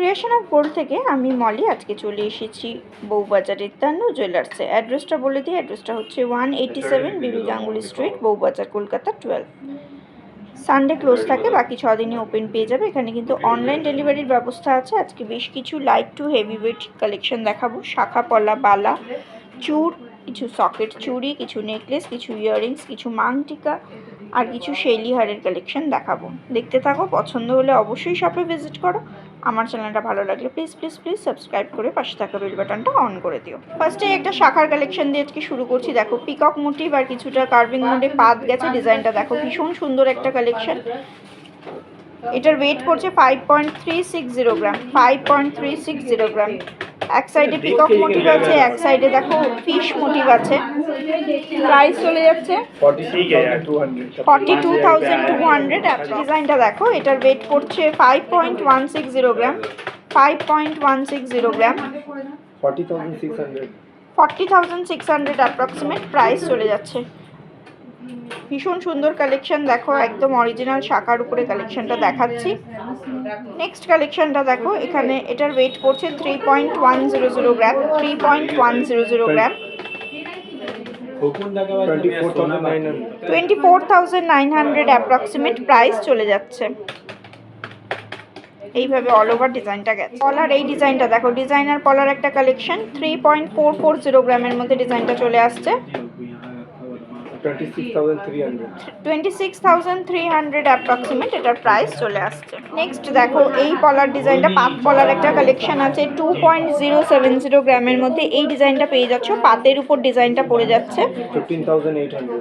Creation of gold থেকে আমি মলি আজকে চলে এসেছি বউবাজারের তান্ন জুয়েলার্সে অ্যাড্রেসটা বলে দিই অ্যাড্রেসটা হচ্ছে one eighty seven B B Ganguly street Bowbazar, Kolkata twelve Sunday close থাকে, বাকি ছ দিনই ওপেন পেয়ে যাবে। এখানে কিন্তু অনলাইন ডেলিভারির ব্যবস্থা আছে। আজকে বেশ কিছু light to heavy weight collection দেখাবো। শাখা, পলা, বালা, চুর, কিছু সকেট চুড়ি, কিছু নেকলেস কিছু ইয়াররিংস কিছু মাংটিকা আর কিছু শেলি হারের কালেকশন দেখাবো। দেখতে থাকো, পছন্দ হলে অবশ্যই শপে ভিজিট করো। আমার চ্যানেলটা ভালো লাগলে প্লিজ প্লিজ প্লিজ সাবস্ক্রাইব করে পাশে থাকা বেল বাটনটা অন করে দিও। ফার্স্টে একটা শাখার কালেকশন দিয়ে আজকে শুরু করছি। দেখো পিকক মোটিভ আর কিছুটা কার্ভিং মোডে পাত গেছে ডিজাইনটা দেখো, ভীষণ সুন্দর একটা কালেকশন এটার ওয়েট করছে five point three six zero gram five point three six zero gram এক সাইডে পিকক মোটিভ আছে এক সাইডে দেখো ফিশ মোটিভ আছে। প্রাইস চলে যাচ্ছে। Forty two thousand two hundred ডিজাইনটা দেখো এটার ওয়েট করছে five point one six zero gram five point one six zero gram forty thousand six hundred forty thousand six hundred approximate price চলে যাচ্ছে। ভীষণ সুন্দর কালেকশন দেখো একদম অরিজিনাল শাখার উপরে কালেকশনটা দেখাচ্ছি। নেক্সট কালেকশনটা দেখো এখানে এটার ওয়েট করছে three point one zero zero gram three point one zero zero gram twenty four thousand nine hundred approximate price চলে যাচ্ছে। এইভাবে অল ওভার ডিজাইনটা গেছে। পলার এই ডিজাইনটা দেখো ডিজাইনার পলার একটা collection three point four four zero গ্রামের মধ্যে ডিজাইনটা চলে আসছে। Twenty six thousand three hundred approximate এটার প্রাইস চলে আসছে। নেক্সট দেখো এই পলার ডিজাইনটা পাত পলার একটা কালেকশন আছে two point zero seven zero গ্রামের মধ্যে। এই ডিজাইনটা পেয়ে যাচ্ছ পাতের উপর ডিজাইনটা পড়ে যাচ্ছে।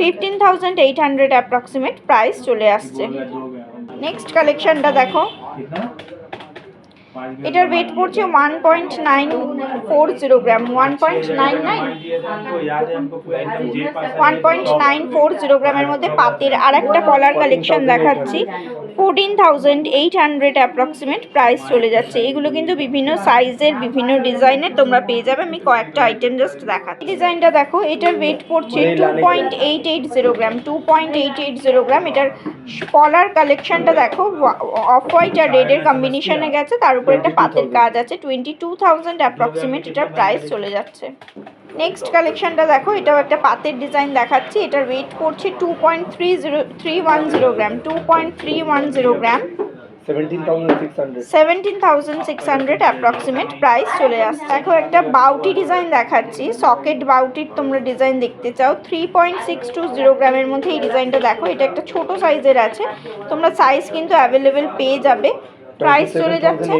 Fifteen thousand eight hundred approximate price চলে আসছে। নেক্সট কালেকশনটা দেখো। এটার ওয়েট পড়ছে one point nine four zero gram one point nine nine one point nine four zero গ্রামের মধ্যে পাতের আর একটা কলার কালেকশন দেখাচ্ছি। Fourteen thousand eight hundred approximate price চলে যাচ্ছে। এগুলো কিন্তু বিভিন্ন সাইজের বিভিন্ন ডিজাইনের তোমরা পেয়ে যাবে। আমি কয়েকটা আইটেম জাস্ট দেখাচ্ছি। ডিজাইনটা দেখো, এটার ওয়েট পড়ছে two point eight eight zero gram two point eight eight zero gram এটার কলার কালেকশনটা দেখো অফ হোয়াইট আর রেডের কম্বিনেশনে গেছে, তার উপরে একটা পাতের কাজ আছে টোয়েন্টি টু থাউজেন্ড অ্যাপ্রক্সিমেট এটার প্রাইস চলে যাচ্ছে। নেক্সট কালেকশনটা দেখো এটাও একটা পাতের ডিজাইন দেখাচ্ছি এটার ওয়েট করছে two point three zero three one zero gram two point three one zero gram approximate price চলে আসছে দেখো একটা বাউটি ডিজাইন দেখাচ্ছি সকেট বাউটির তোমরা ডিজাইন দেখতে চাও three point six two zero গ্রামের মধ্যে এই ডিজাইনটা দেখো এটা একটা ছোট সাইজের আছে তোমরা সাইজ কিন্তু অ্যাভেলেবেল পেয়ে যাবে। প্রাইস চলে যাচ্ছে?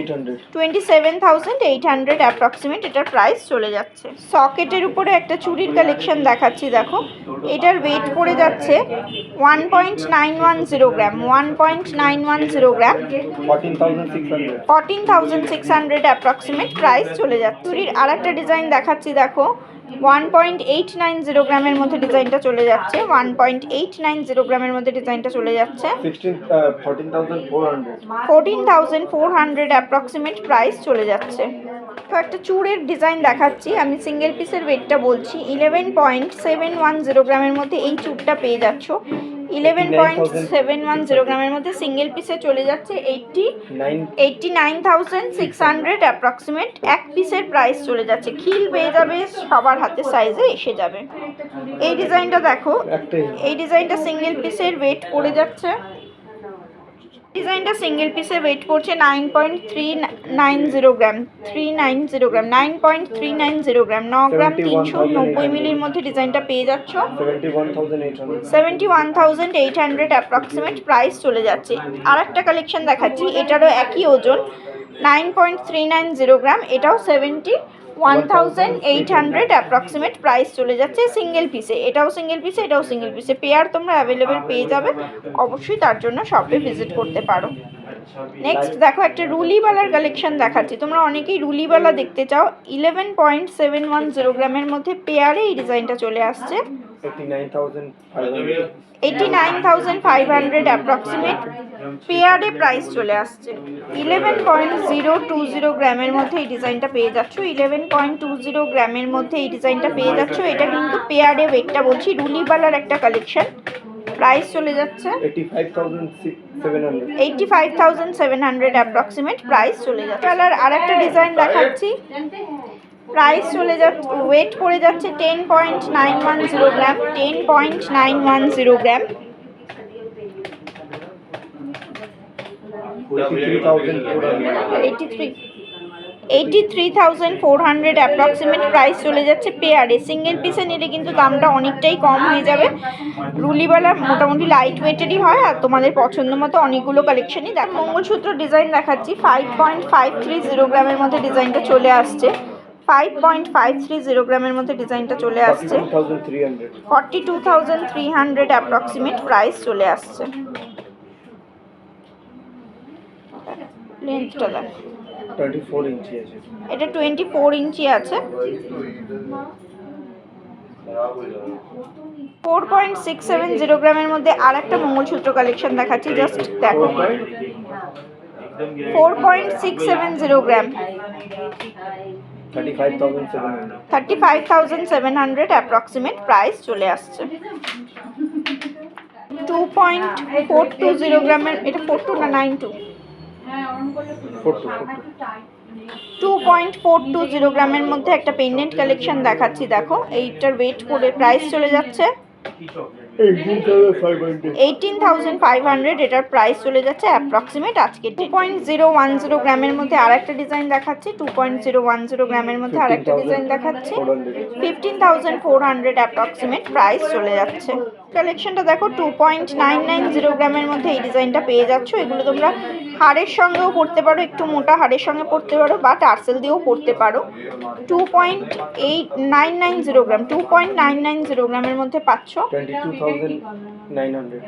Twenty seven thousand eight hundred approximate এটার প্রাইস চলে যাচ্ছে। সকেটের উপরে একটা চুরির কালেকশন দেখাচ্ছি দেখো। এটার ওয়েট পড়ে যাচ্ছে one point nine one zero gram one point nine one zero gram fourteen thousand six hundred approximate price চলে যাচ্ছে। চুরির আর একটা ডিজাইন দেখাচ্ছি দেখো। One point eight nine zero গ্রামের মধ্যে ডিজাইনটা চলে যাচ্ছে। One point eight nine zero গ্রামের মধ্যে ডিজাইনটা চলে যাচ্ছে। Fourteen thousand four hundred approximate price চলে যাচ্ছে। তো একটা চুড়ের ডিজাইন দেখাচ্ছি। আমি সিঙ্গেল পিসের ওয়েটটা বলছি। Eleven point seven one zero গ্রামের মধ্যে এই চুড়টা পেয়ে যাচ্ছ। Eleven point seven one zero গ্রামের মধ্যে সিঙ্গেল পিসে চলে যাচ্ছে eighty eighty nine thousand six hundred approximate এক পিসের প্রাইস চলে যাচ্ছে। খিল পেয়ে যাবে সবার হাতে সাইজে এসে যাবে। এই ডিজাইনটা দেখো। এই ডিজাইনটা সিঙ্গেল পিসের ওয়েট পড়ে যাচ্ছে। ডিজাইনটা সিঙ্গেল পিসে ওয়েট করছে nine point three nine zero gram three nine zero gram nine point three nine zero gram ন গ্রাম তিনশো নব্বই মিলির মধ্যে ডিজাইনটা পেয়ে যাচ্ছ। Seventy one thousand eight hundred approximate price চলে যাচ্ছে। আর একটা কালেকশন দেখাচ্ছি এটারও একই ওজন nine point three nine zero gram এটাও seventy one thousand eight hundred approximate price চলে যাচ্ছে সিঙ্গেল পিসে এটাও সিঙ্গেল পিসে এটাও সিঙ্গেল পিসে পেয়ার তোমরা অ্যাভেলেবেল পেয়ে যাবে। অবশ্যই তার জন্য শপে ভিজিট করতে পারো। নেক্সট দেখো একটা রুলিওয়ালার কালেকশন দেখাচ্ছি। তোমরা অনেকেই রুলিওয়ালা দেখতে চাও। Eleven point seven one zero গ্রামের মধ্যে পেয়ারে এই ডিজাইনটা চলে আসছে। Eighty nine thousand five hundred approximate পেয়ারে price চলে আসছে। Eleven point zero two zero গ্রামের মধ্যে এই ডিজাইনটা পেয়ে যাচ্ছ। ইলেভেন পয়েন্ট টু জিরো গ্রামের মধ্যে এই ডিজাইনটা পেয়ে যাচ্ছ। এটা কিন্তু পেয়ারে ওয়েটটা বলছি রুলিবালার একটা কালেকশন প্রাইস চলে যাচ্ছে। Eighty five thousand seven hundred approximate price চলে যাচ্ছে। কালার আর একটা ডিজাইন দেখাচ্ছি। প্রাইস চলে যাচ্ছে ওয়েট পড়ে যাচ্ছে ten point nine one zero gram ten point nine one zero gram eighty three eighty three thousand four hundred approximate price চলে যাচ্ছে পেয়ারে সিঙ্গেল পিসে নিলে কিন্তু দামটা অনেকটাই কম হয়ে যাবে। রুলিওয়ালা মোটামুটি লাইট ওয়েটেরই হয়, আর তোমাদের পছন্দ মতো অনেকগুলো কালেকশনই দেখ মঙ্গলসূত্র ডিজাইন দেখাচ্ছি five point five three zero গ্রামের মধ্যে ডিজাইনটা চলে আসছে। Five point five three zero গ্রামের মধ্যে ডিজাইনটা চলে আসছে। Forty two thousand three hundred approximate price চলে আসছে। লেন্থটা দেখ। এটা টোয়েন্টি ফোর ইঞ্চি আছে। Four point six seven zero গ্রামের মধ্যে আর একটা মঙ্গলসূত্র কালেকশন দেখাচ্ছি জাস্ট দেখো। Four point six seven zero gram thirty five thousand seven hundred approximate price চলে আসছে। Two point four two zero গ্রামের এটা ফোর টু না nine two two point four two zero গ্রামের মধ্যে একটা পেন্ডেন্ট কালেকশন দেখাচ্ছি, দেখো। এইটার ওয়েট করে প্রাইস চলে যাচ্ছে। এইটিন থাউজেন্ড ফাইভ হান্ড্রেড এটার প্রাইস চলে যাচ্ছে অ্যাপ্রক্সিমেট আজকে two point zero one zero গ্রামের মধ্যে আর একটা ডিজাইন দেখাচ্ছি। Two point zero one zero গ্রামের মধ্যে আর একটা ডিজাইন দেখাচ্ছি। Fifteen thousand four hundred approximate price চলে যাচ্ছে। কালেকশনটা দেখো two point nine nine zero গ্রামের মধ্যে এই ডিজাইনটা পেয়ে যাচ্ছ। এগুলো তোমরা হাড়ের সঙ্গেও পড়তে পারো একটু মোটা হাড়ের সঙ্গে পড়তে পারো বা টার্সেল দিয়েও পড়তে পারো। Two point eight nine nine zero gram two point nine nine zero গ্রামের মধ্যে পাচ্ছ।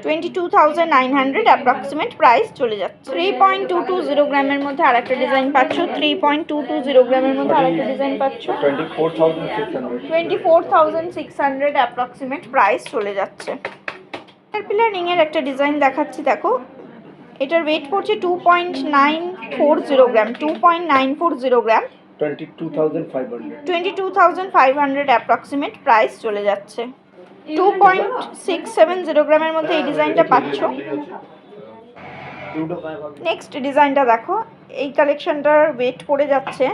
Twenty two thousand nine hundred approximate price চলে যাচ্ছে। Three point two two zero গ্রামের মধ্যে আর একটা ডিজাইন পাচ্ছ three point two two zero গ্রামের মধ্যে আর একটা ডিজাইন পাচ্ছ। Twenty four thousand six hundred twenty four thousand six hundred approximate price চলে যাচ্ছে। পিলার রিংয়ের একটা ডিজাইন দেখাচ্ছি দেখো। এটার ওয়েট পড়ছে two point nine four zero gram two point nine four zero gram twenty two thousand five hundred twenty two thousand five hundred approximate price চলে যাচ্ছে। Two point six seven zero গ্রামের মধ্যে এই ডিজাইনটা পাচ্ছ? নেক্সট ডিজাইনটা দেখো। এই কালেকশনটার ওয়েট পড়ে যাচ্ছে।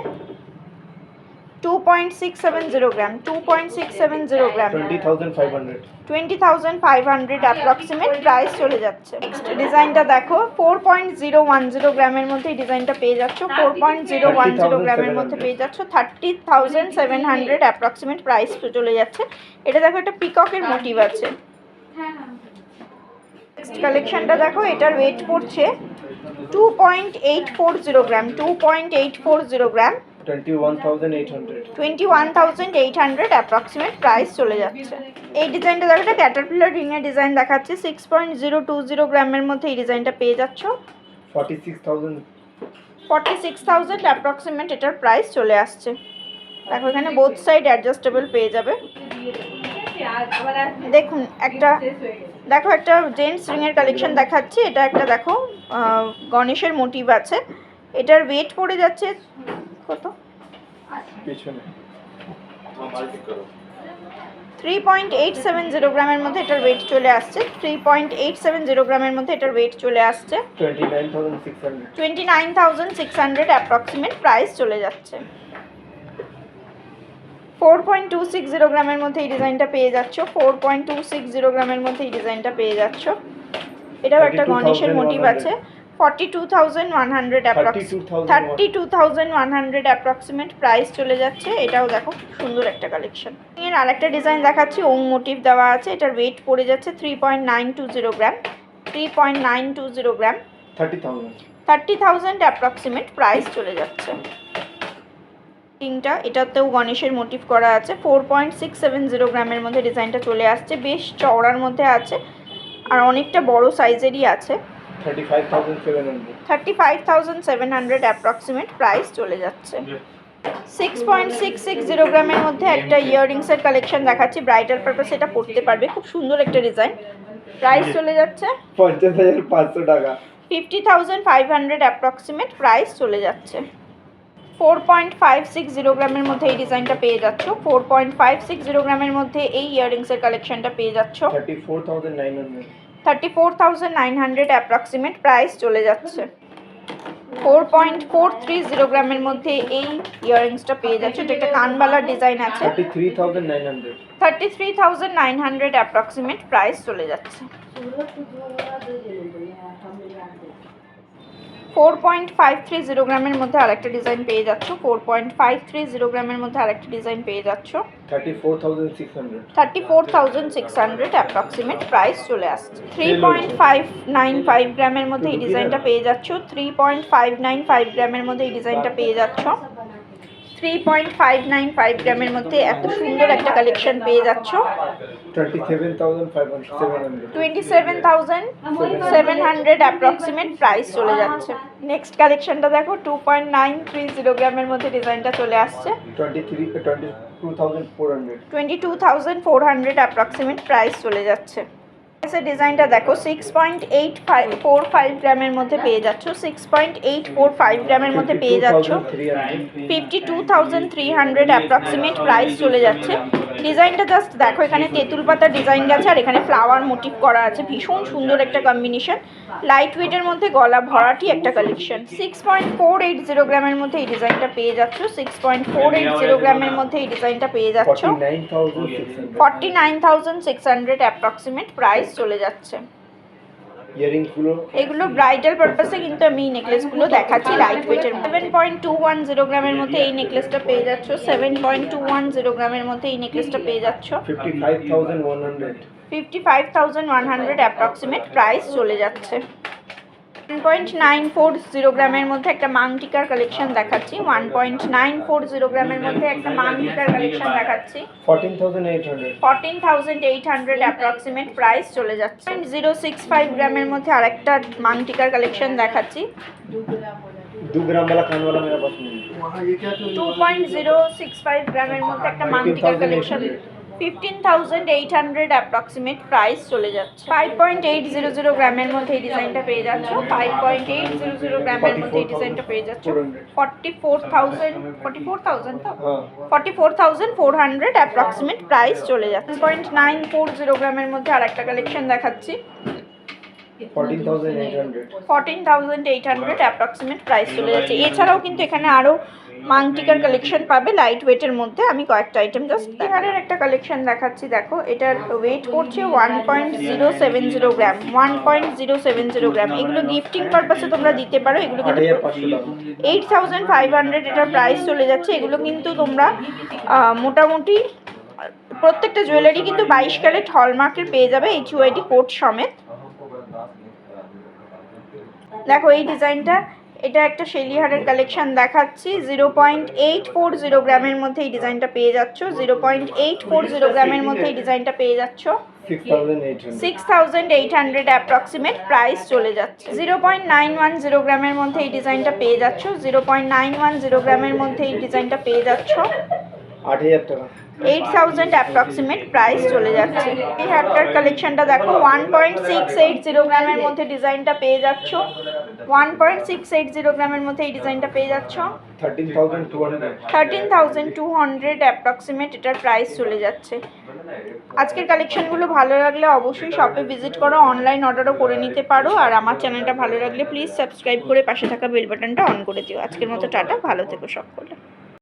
Two point six seven zero gram two point six seven zero gram twenty thousand five hundred twenty thousand five hundred approximate price চলে যাচ্ছে। নেক্সট ডিজাইনটা দেখো four point zero one zero গ্রামের মধ্যে এই ডিজাইনটা পেয়ে যাচ্ছ four point zero one zero গ্রামের মধ্যে পেয়ে যাচ্ছ thirty thousand seven hundred approximate price চলে যাচ্ছে। এটা দেখো একটা পিককের মোটিভ আছে। নেক্সট কালেকশনটা দেখো এটার ওয়েট পড়ছে two point eight four zero gram two point eight four zero gram twenty one thousand eight hundred twenty one thousand eight hundred approximate price চলে যাচ্ছে। এই ডিজাইনটা দেখো একটা ক্যাটারপিলার রিংয়ের ডিজাইন দেখাচ্ছে। Six point zero two zero গ্রামের মধ্যে এই ডিজাইনটা পেয়ে যাচ্ছ। Forty six thousand forty six thousand approximate এটার প্রাইস চলে আসছে। দেখো এখানে বোথ সাইড অ্যাডজাস্টেবল পেয়ে যাবে। দেখুন একটা দেখো একটা জেন্টস রিংয়ের কালেকশন দেখাচ্ছি। এটা একটা দেখো গণেশের মোটিভ আছে। এটার ওয়েট পড়ে যাচ্ছে কত? পেছনে। Three point eight seven zero গ্রামের মধ্যে এটার ওয়েট চলে আসছে। Three point eight seven zero গ্রামের মধ্যে এটার ওয়েট চলে আসছে। Twenty nine thousand six hundred twenty nine thousand six hundred approximate price চলে যাচ্ছে। Four point two six zero গ্রামের মধ্যে এই ডিজাইনটা পেয়ে যাচ্ছ। Four point two six zero গ্রামের মধ্যে এই ডিজাইনটা পেয়ে যাচ্ছ। এটাও একটা গণেশের মোটিভ আছে। অ্যাপ্রক্সিমেট প্রাইস চলে যাচ্ছে। এটাও দেখো সুন্দর একটা কালেকশন এর আরেকটা ডিজাইন দেখাচ্ছি ওং মোটিভ দেওয়া আছে। এটার ওয়েট পড়ে যাচ্ছে three point nine two zero gram three point nine two zero gram thirty thousand thirty thousand approximate price চলে যাচ্ছে। টিংটা এটাতেও গণেশের মোটিভ করা আছে। Four point six seven zero গ্রামের মধ্যে ডিজাইনটা চলে আসছে। বেশ চওড়ার মধ্যে আছে। আর অনেকটা বড় সাইজেরই আছে। Thirty five thousand seven hundred approximate price চলে যাচ্ছে। Six point six six zero গ্রামের মধ্যে একটা ইয়াররিংসের কালেকশন দেখাচ্ছি ব্রাইডাল পারপাস এটা পড়তে পারবে খুব সুন্দর একটা ডিজাইন প্রাইস চলে যাচ্ছে। পঞ্চাশ হাজার পাঁচশো টাকা। Fifty thousand five hundred approximate price চলে যাচ্ছে। Four point five six zero গ্রামের মধ্যে এই ডিজাইনটা পেয়ে যাচ্ছ। Four point five six zero গ্রামের মধ্যে এই ইয়াররিংসের কালেকশনটা পেয়ে যাচ্ছ। Thirty four thousand nine hundred thirty four thousand nine hundred approximate price চলে যাচ্ছে। Four point four three zero গ্রামের মধ্যে এই ইয়াররিংসটা পেয়ে যাচ্ছে এটা একটা কানবালার ডিজাইন আছে। Thirty three thousand nine hundred thirty three thousand nine hundred approximate price চলে যাচ্ছে। Four point five three zero গ্রামের মধ্যে আরেকটা ডিজাইন পেয়ে যাচ্ছ। Four point five three zero গ্রামের মধ্যে আরেকটা ডিজাইন পেয়ে যাচ্ছ। Thirty four thousand six hundred thirty four thousand six hundred approximate price চলে আসছে three point five nine five গ্রামের মধ্যে এই ডিজাইনটা পেয়ে যাচ্ছ। Three point five nine five গ্রামের মধ্যে এই ডিজাইনটা পেয়ে যাচ্ছ। Three point five nine five গ্রামের মধ্যে এত সুন্দর একটা কালেকশন পেয়ে যাচ্ছ। Twenty seven thousand seven hundred approximate price চলে যাচ্ছে। নেক্সট কালেকশনটা দেখো two point nine three zero গ্রামের মধ্যে ডিজাইনটা চলে আসছে। Twenty two thousand four hundred approximate price চলে যাচ্ছে। এসে ডিজাইনটা দেখো six point eight five four five গ্রামের মধ্যে পেয়ে যাচ্ছ six point eight four five গ্রামের মধ্যে পেয়ে যাচ্ছ। Fifty two thousand three hundred approximate price চলে যাচ্ছে। ডিজাইনটা জাস্ট দেখো, এখানে তেঁতুল পাতার ডিজাইন গেছে আর এখানে ফ্লাওয়ার মোটিভ করা আছে। ভীষণ সুন্দর একটা কম্বিনেশন লাইট ওয়েটের মধ্যে গলা ভরাটি একটা collection six point four eight zero গ্রামের মধ্যে এই ডিজাইনটা পেয়ে যাচ্ছ। Six point four eight zero গ্রামের মধ্যে এই ডিজাইনটা পেয়ে যাচ্ছ। Forty nine thousand six hundred approximate price চলে যাচ্ছে। এগুলো ব্রাইডাল পারপাসে কিন্তু আমি এই নেকলেসগুলো দেখাচ্ছি। লাইট ওয়েটের seven point two one zero গ্রামের মধ্যে এই নেকলেসটা পেয়ে যাচ্ছ। Seven point two one zero গ্রামের মধ্যে এই নেকলেসটা পেয়ে যাচ্ছ। Fifty five thousand one hundred approximate price চলে যাচ্ছে। পয়েন্ট নাইন ফোর জিরো গ্রামের মধ্যে একটা মাংটিকার কালেকশন দেখাচ্ছি one point nine four zero গ্রামের মধ্যে একটা মাংটিকার কালেকশন দেখাচ্ছি fourteen thousand eight hundred fourteen thousand eight hundred approximate price চলে যাচ্ছে জিরো সিক্স ফাইভ গ্রামের মধ্যে আরেকটা মাংটিকার কালেকশন দেখাচ্ছি দু গ্রাম वाला कान वाला मेरा पास नहीं है two point zero six five গ্রামের মধ্যে একটা মাংটিকার collection fifteen thousand eight hundred approximate price চলে যাচ্ছে। Five point eight zero zero গ্রামের মধ্যে এই ডিজাইনটা পেয়ে যাচ্ছ। Five point eight zero zero গ্রামের মধ্যে এই ডিজাইনটা পেয়ে যাচ্ছ। Forty four thousand forty four thousand তো? Forty four thousand four hundred approximate price চলে যাচ্ছে। পয়েন্ট নাইন ফোর জিরো গ্রামের মধ্যে আর একটা কালেকশন দেখাচ্ছি। Fourteen thousand eight hundred approximate price চলে যাচ্ছে। এছাড়াও কিন্তু এখানে আরও মাংটিকার কালেকশন পাবে লাইট ওয়েটের মধ্যে। আমি কয়েকটা আইটেম জাস্ট বিহারের একটা কালেকশন দেখাচ্ছি দেখো। এটার ওয়েট করছে one point zero seven zero gram one point zero seven zero gram এগুলো গিফটিং পারপাসে তোমরা দিতে পারো। এগুলো কিন্তু এইট থাউজেন্ড ফাইভ হান্ড্রেড এটার প্রাইস চলে যাচ্ছে। এগুলো কিন্তু তোমরা মোটামুটি প্রত্যেকটা জুয়েলারি কিন্তু বাইশ ক্যারেট হলমার্কের পেয়ে যাবে এইচ ইউআইডি কোড সমেত। দেখো এই ডিজাইনটা এটা একটা শেলিহারের কালেকশান দেখাচ্ছি। Zero point eight four zero গ্রামের মধ্যে এই ডিজাইনটা পেয়ে যাচ্ছ। Zero point eight four zero গ্রামের মধ্যে এই ডিজাইনটা পেয়ে যাচ্ছ। Six thousand eight hundred approximate price চলে যাচ্ছে। Zero point nine one zero গ্রামের মধ্যে এই ডিজাইনটা পেয়ে যাচ্ছ। Zero point nine one zero গ্রামের মধ্যে এই ডিজাইনটা পেয়ে যাচ্ছ। আট হাজার টাকা। এইট থাউজেন্ড অ্যাপ্রক্সিমেট প্রাইস চলে যাচ্ছে। এই হারটার কালেকশানটা দেখো one point six eight zero গ্রামের মধ্যে ডিজাইনটা পেয়ে যাচ্ছ। One point six eight zero গ্রামের মধ্যে এই ডিজাইনটা পেয়ে যাচ্ছ। Thirteen thousand two hundred approximate এটার প্রাইস চলে যাচ্ছে। আজকের কালেকশানগুলো ভালো লাগলে অবশ্যই শপে ভিজিট করো অনলাইন অর্ডারও করে নিতে পারো। আর আমার চ্যানেলটা ভালো লাগলে প্লিজ সাবস্ক্রাইব করে পাশে থাকা বেল বাটনটা অন করে দিও। আজকের মতো টাটা, ভালো থেকো সকলে।